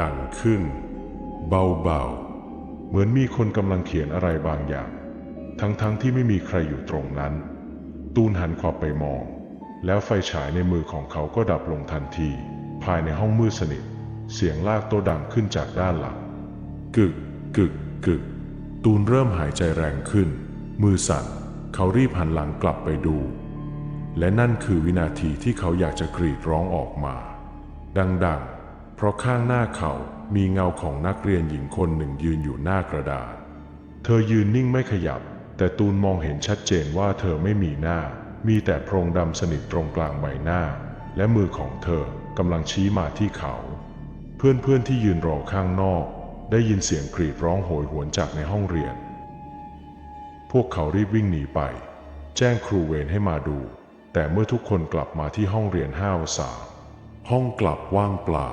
ดังขึ้น เบาๆ เหมือนมีคนกำลังเขียนอะไรบางอย่าง ทั้งๆทที่ไม่มีใครอยู่ตรงนั้น ตูนหันขวับไปมอง แล้วไฟฉายในมือของเขาก็ดับลงทันที ภายในห้องมืดสนิท เสียงลากโตดังขึ้นจากด้านหลัง กึก กึก กึก ตูนเริ่มหายใจแรงขึ้น มือสั่น เขารีบหันหลังกลับไปดู และนั่นคือวินาทีที่เขาอยากจะกรีดร้องออกมา ดังๆ เพราะข้างหน้าเขามีเงาของนักเรียนหญิงคนหนึ่งยืนอยู่หน้ากระดาษเธอยืนนิ่งไม่ขยับ แต่ตูนมองเห็นชัดเจนว่าเธอไม่มีหน้า มีแต่โพรงดำสนิทตรงกลางใบหน้า และมือของเธอกำลังชี้มาที่เขา เพื่อนๆที่ยืนรอข้างนอก ได้ยินเสียงกรีดร้องโหยหวนจากในห้องเรียน พวกเขารีบวิ่งหนีไป แจ้งครูเวรให้มาดู แต่เมื่อทุกคนกลับมาที่ห้องเรียนห้าวสาห้องกลับว่างเปล่า